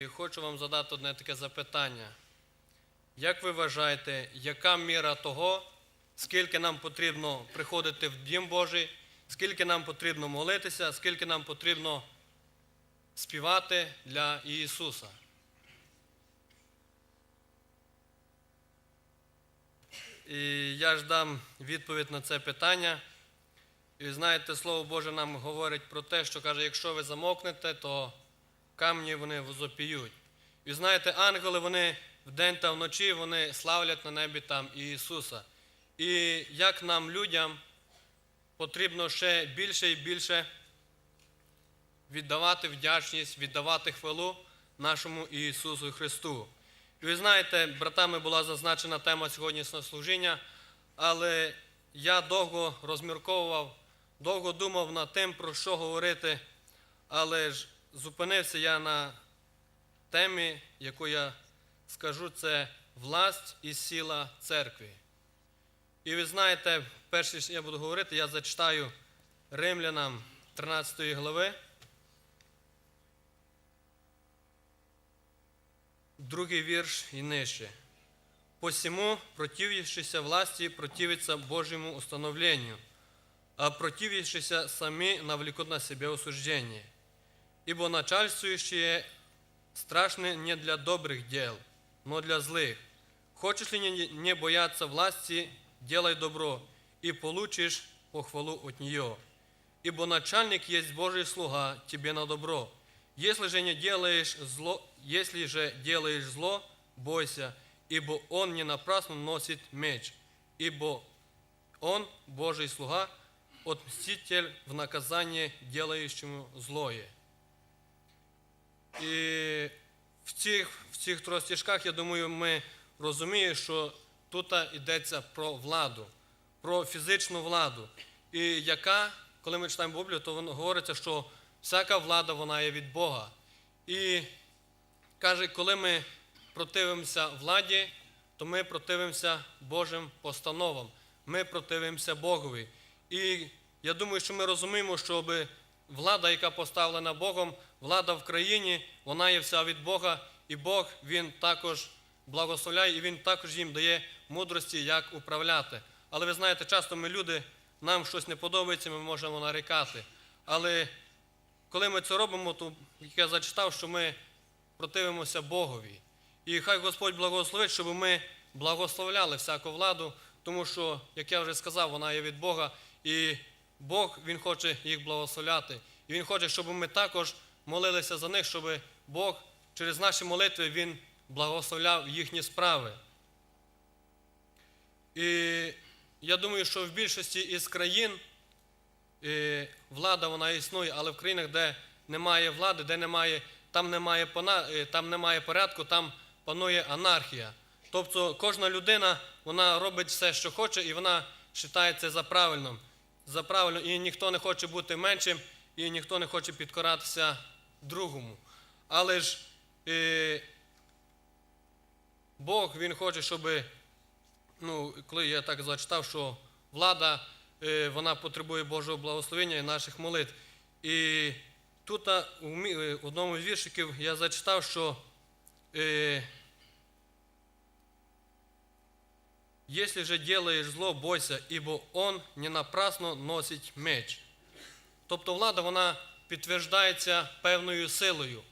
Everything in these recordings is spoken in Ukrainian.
І хочу вам задати одне таке запитання. Як ви вважаєте, яка міра того, скільки нам потрібно приходити в Дім Божий, скільки нам потрібно молитися, скільки нам потрібно співати для Ісуса? І я ж дам відповідь на це питання. І знаєте, Слово Боже нам говорить про те, що каже, якщо ви замокнете, то камні вони возопіють. І знаєте, ангели вони вдень та вночі вони славлять на небі там Ісуса. І як нам, людям, потрібно ще більше і більше віддавати вдячність, віддавати хвалу нашому Ісусу Христу. І ви знаєте, братами була зазначена тема сьогоднішнього служіння, але я довго розмірковував, довго думав над тим, про що говорити, але ж зупинився я на темі, яку я скажу, це власть і сила церкви. І ви знаєте, перше, що я буду говорити, я зачитаю римлянам 13 глави. Другий вірш і нижче. Посему, противившися власти, противится Божьему установлению, а противившися сами навлекут на себя осуждение. Ибо начальствующие страшны не для добрых дел, но для злых. Хочешь ли не- не бояться власти, делай добро, и получишь похвалу от нее. Ибо начальник есть Божий слуга тебе на добро. Если же не делаешь зло, если же делаешь зло, бойся, ибо он не напрасно носит меч, ибо он Божий слуга, отмститель в наказание делающему злое. І в цих, в цих трьох стежках, я думаю, ми розуміємо, що тут йдеться про владу, про фізичну владу. І яка, коли ми читаємо Біблію, то воно говориться, що всяка влада вона є від Бога. І каже, коли ми противимося владі, то ми противимося Божим постановам, ми противимося Богові. І я думаю, що ми розуміємо, щоб влада, яка поставлена Богом, влада в країні, вона є вся від Бога, і Бог Він також благословляє, і Він також їм дає мудрості, як управляти. Але ви знаєте, часто ми люди, нам щось не подобається, ми можемо нарікати. Але коли ми це робимо, то як я зачитав, що ми противимося Богові. І хай Господь благословить, щоб ми благословляли всяку владу, тому що, як я вже сказав, вона є від Бога, і Бог Він хоче їх благословляти. І Він хоче, щоб ми також молилися за них, щоб Бог через наші молитви Він благословляв їхні справи. І я думаю, що в більшості із країн влада вона існує, але в країнах, де немає влади, де немає, там, немає, е, там немає порядку, там панує анархія. Тобто кожна людина вона робить все, що хоче, і вона вважає це за правильним. За правильно, і ніхто не хоче бути меншим, і ніхто не хоче підкоратися другому. Але ж е, Бог Він хоче, щоб ну, коли я так зачитав, що влада е, вона потребує Божого благословення і наших молитв. І тут е, одному з віршиків я зачитав, що е, «Если же делаешь зло, бойся, ибо он не напрасно носить меч». Тобто влада вона підтверджується певною силою.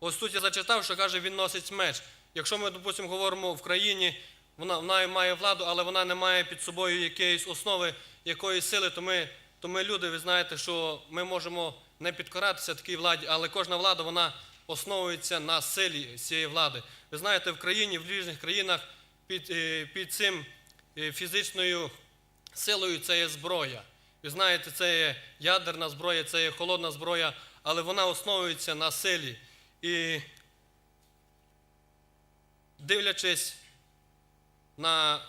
Ось тут я зачитав, що каже, він носить меч. Якщо ми, допустимо, говоримо в країні, вона, вона має владу, але вона не має під собою якоїсь основи, якоїсь сили, то ми, то ми люди, ви знаєте, що ми можемо не підкоратися такій владі, але кожна влада вона основується на силі цієї влади. Ви знаєте, в країні, в різних країнах під, е, під цим е, фізичною силою це є зброя. Ви знаєте, це є ядерна зброя, це є холодна зброя, але вона основується на силі. І дивлячись на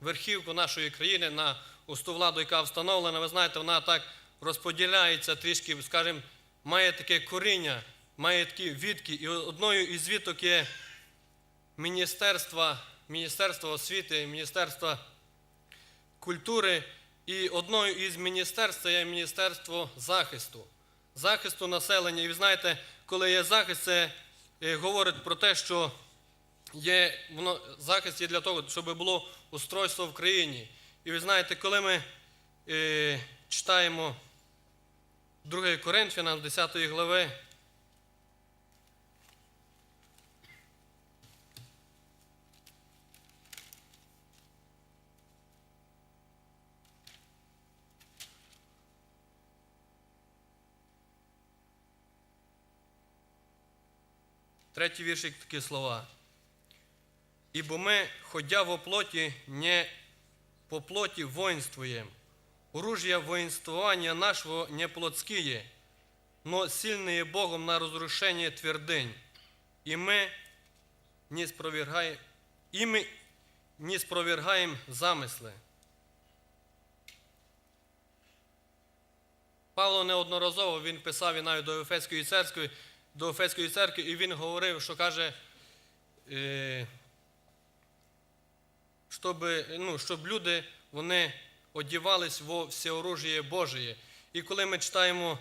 верхівку нашої країни, на ось ту владу, яка встановлена, ви знаєте, вона так розподіляється трішки, скажімо, має таке коріння, має такі відки. І одною із віток є Міністерство, Міністерство освіти, Міністерство культури. І одною із міністерств це є Міністерство захисту, захисту населення. І ви знаєте, коли є захист, це е, говорить про те, що є, воно, захист є для того, щоб було устройство в країні. І ви знаєте, коли ми е, читаємо 2 Коринфянам, 10 глави, Третій віршик такі слова. Ибо мы, ходя во плоти, не по плоти воинствуем. Оружия воинствования нашего не плотские, но сильные Богом на разрушение твердынь. И мы не спровергаем, и мы не спровергаем замисли. Павло неодноразово він писав і навіть до Ефеської церкви, до Ефеської церкви, і він говорив, що каже, е, щоб, ну, щоб люди вони одівались во всеоружіє Божє. І коли ми читаємо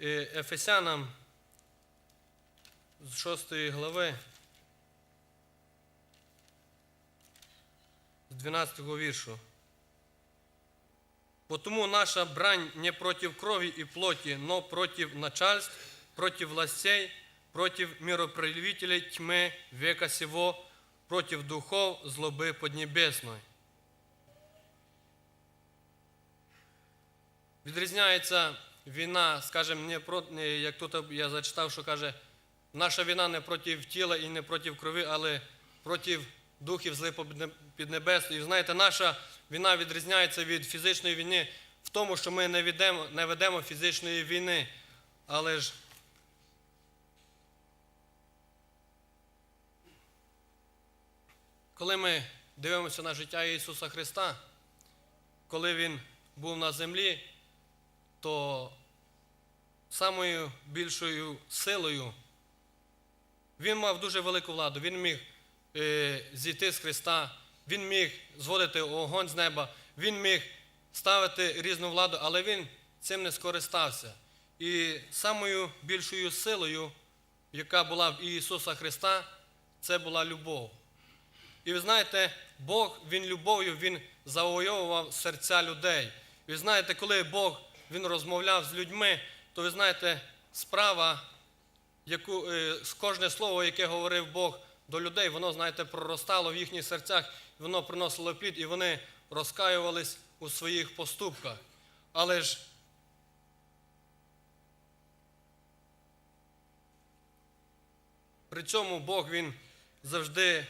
е, Ефесянам з 6 глави, з 12 віршу. Потому наша брань не против крови и плоти, но против начальств, против властей, против мироправителей тьмы века сего, против духов злоби поднебесной. Відрізняється війна, скажімо, не про, не, як тут я зачитав, що каже, наша війна не проти тіла і не проти крові, але проти духів зли піднебесної. І знаєте, наша війна відрізняється від фізичної війни в тому, що ми не ведемо, не ведемо фізичної війни, але ж коли ми дивимося на життя Ісуса Христа, коли Він був на землі, то самою більшою силою він мав дуже велику владу. Він міг е, зійти з Христа, він міг зводити огонь з неба, він міг ставити різну владу, але він цим не скористався. І самою більшою силою, яка була в Ісуса Христа, це була любов. І ви знаєте, Бог, Він любов'ю, Він завойовував серця людей. Ви знаєте, коли Бог Він розмовляв з людьми, то ви знаєте, справа, яку, е, кожне слово, яке говорив Бог до людей, воно, знаєте, проростало в їхніх серцях, воно приносило плід, і вони розкаювались у своїх поступках. Але ж при цьому Бог Він завжди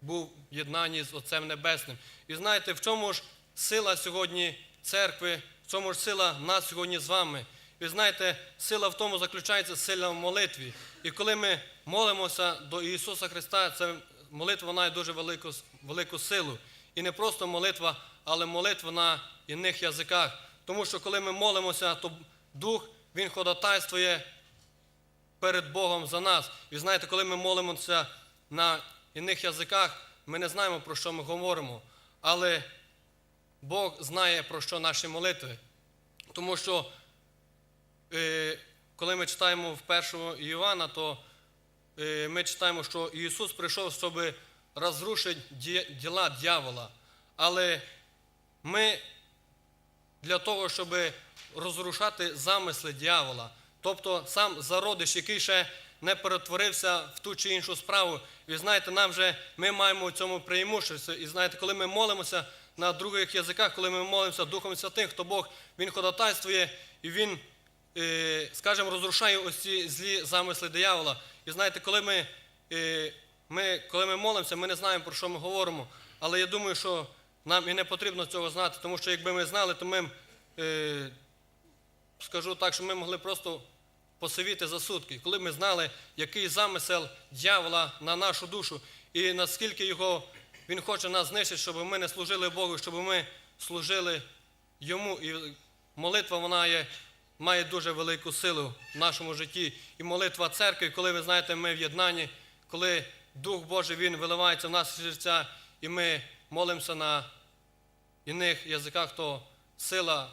був в єднанні з Отцем Небесним. І знаєте, в чому ж сила сьогодні церкви, в чому ж сила нас сьогодні з вами? Ви знаєте, сила в тому заключається сила в молитві. І коли ми молимося до Ісуса Христа, це молитва має дуже велику, велику силу. І не просто молитва, але молитва на іних язиках. Тому що коли ми молимося, то Дух Він ходатайствує перед Богом за нас. І знаєте, коли ми молимося на іних язиках, ми не знаємо, про що ми говоримо. Але Бог знає, про що наші молитви. Тому що, е, коли ми читаємо в 1 Іоанна, то е, ми читаємо, що Ісус прийшов, щоб розрушити ді- діла дьявола. Але ми для того, щоб розрушати замисли дьявола, тобто сам зародиш, який ще не перетворився в ту чи іншу справу. Ви знаєте, нам вже ми маємо у цьому преимущество. І знаєте, коли ми молимося на других язиках, коли ми молимося Духом Святим, то Бог Він ходатайствує і Він, е, скажімо, розрушає ось ці злі замисли диявола. І знаєте, коли ми, е, ми, коли ми молимося, ми не знаємо, про що ми говоримо. Але я думаю, що нам і не потрібно цього знати, тому що якби ми знали, то ми, е, скажу так, що ми могли просто посивіти за сутки, коли ми знали, який замисел дьявола на нашу душу, і наскільки його він хоче нас знищити, щоб ми не служили Богу, щоб ми служили Йому. І молитва вона є, має дуже велику силу в нашому житті. І молитва церкви, коли ви знаєте, ми в єднанні, коли Дух Божий Він виливається в наші серця, і ми молимося на іних язиках, то сила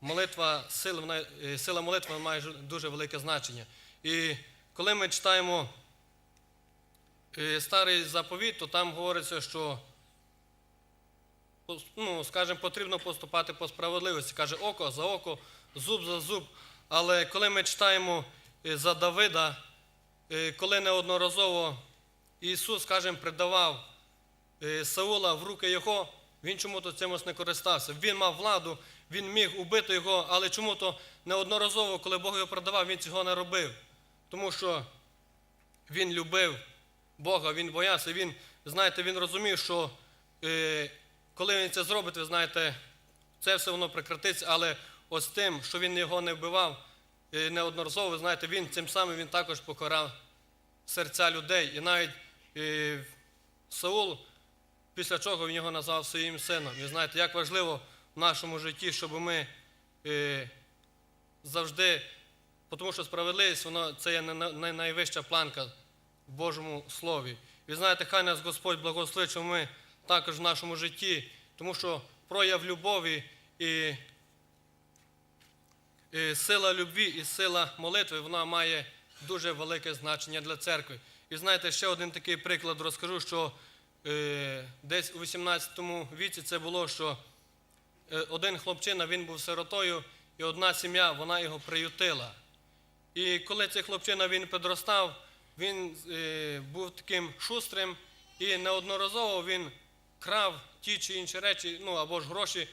молитва, сила, вона- е, сила молитви має дуже велике значення. І коли ми читаємо е, старий заповіт, то там говориться, що ну, скажімо, потрібно поступати по справедливості. Каже око за око, зуб за зуб. Але коли ми читаємо е, за Давида, коли неодноразово Ісус, скажімо, придавав Саула в руки його, він чому-то цимось не користався. Він мав владу, він міг убити його, але чому-то неодноразово, коли Бог його продавав, він цього не робив. Тому що він любив Бога, він боявся, він, знаєте, він розумів, що е, коли він це зробить, ви знаєте, це все воно прекратиться, але ось тим, що він його не вбивав е, неодноразово, ви знаєте, він цим самим він також покарав серця людей. І навіть е, Саул, після чого він його назвав своїм сином. Ви знаєте, як важливо в нашому житті, щоб ми е, завжди, тому що справедливість, воно це є най- най- найвища планка в Божому Слові. Ви знаєте, хай нас Господь благословить, щоб ми також в нашому житті, тому що прояв любові і, і сила любві і сила молитви, вона має дуже велике значення для церкви. І знаєте, ще один такий приклад розкажу, що е, десь у 18 віці це було, що один хлопчина він був сиротою, і одна сім'я вона його приютила. І коли цей хлопчина він підростав, він е, був таким шустрим і неодноразово він крав ті чи інші речі, ну або ж гроші,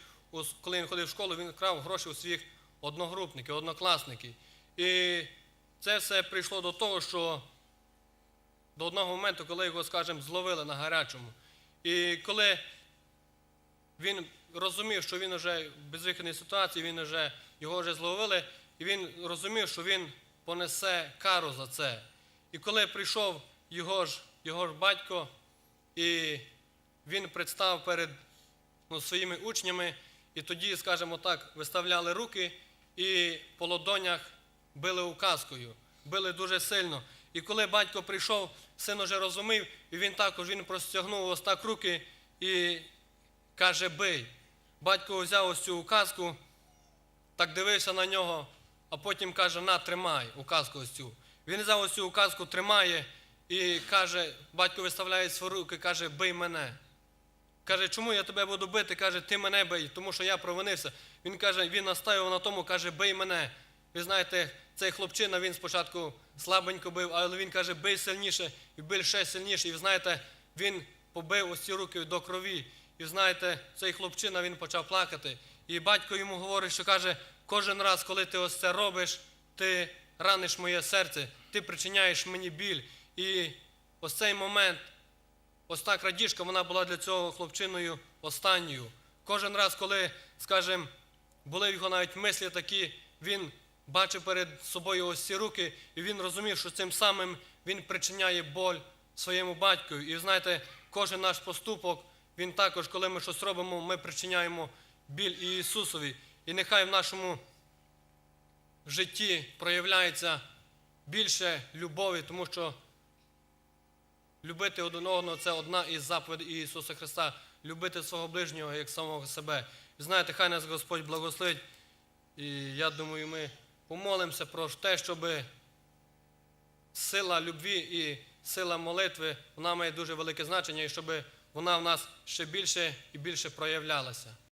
коли він ходив в школу, він крав гроші у своїх одногрупників, однокласників. І це все прийшло до того, що до одного моменту, коли його, скажімо, зловили на гарячому. І коли він розумів, що він вже в безвихідній ситуації, він вже, його вже зловили, і він розумів, що він понесе кару за це. І коли прийшов його ж, його ж батько, і він представ перед ну, своїми учнями, і тоді, скажімо так, виставляли руки і по ладонях били указкою, били дуже сильно. І коли батько прийшов, син уже розумів, і він також він простягнув ось так руки і каже, бий. Батько взяв ось цю указку, так дивився на нього, а потім каже, на, тримай указку ось цю. Він взяв ось цю указку, тримає і каже, батько виставляє свої руки, каже, бий мене. Каже, чому я тебе буду бити? Каже, ти мене бий, тому що я провинився. Він каже, він настоював на тому, каже, бий мене. Ви знаєте, цей хлопчина він спочатку слабенько бив, але він каже, бий сильніше і бий ще сильніше. І ви знаєте, він побив ось ці руки до крові. І знаєте, цей хлопчина він почав плакати. І батько йому говорить, що каже, кожен раз, коли ти ось це робиш, ти раниш моє серце, ти причиняєш мені біль. І ось цей момент Ось та крадіжка, вона була для цього хлопчиною останньою. Кожен раз, коли, скажімо, були його навіть мислі такі, він бачив перед собою ось ці руки, і він розумів, що цим самим він причиняє боль своєму батькові. І знаєте, кожен наш поступок, він також, коли ми щось робимо, ми причиняємо біль Ісусові. І нехай в нашому житті проявляється більше любові, тому що Любити один одного це одна із заповідей Ісуса Христа. Любити свого ближнього як самого себе. І знаєте, хай нас Господь благословить. І я думаю, ми помолимося про те, щоб сила любві і сила молитви вона має дуже велике значення, і щоб вона в нас ще більше і більше проявлялася.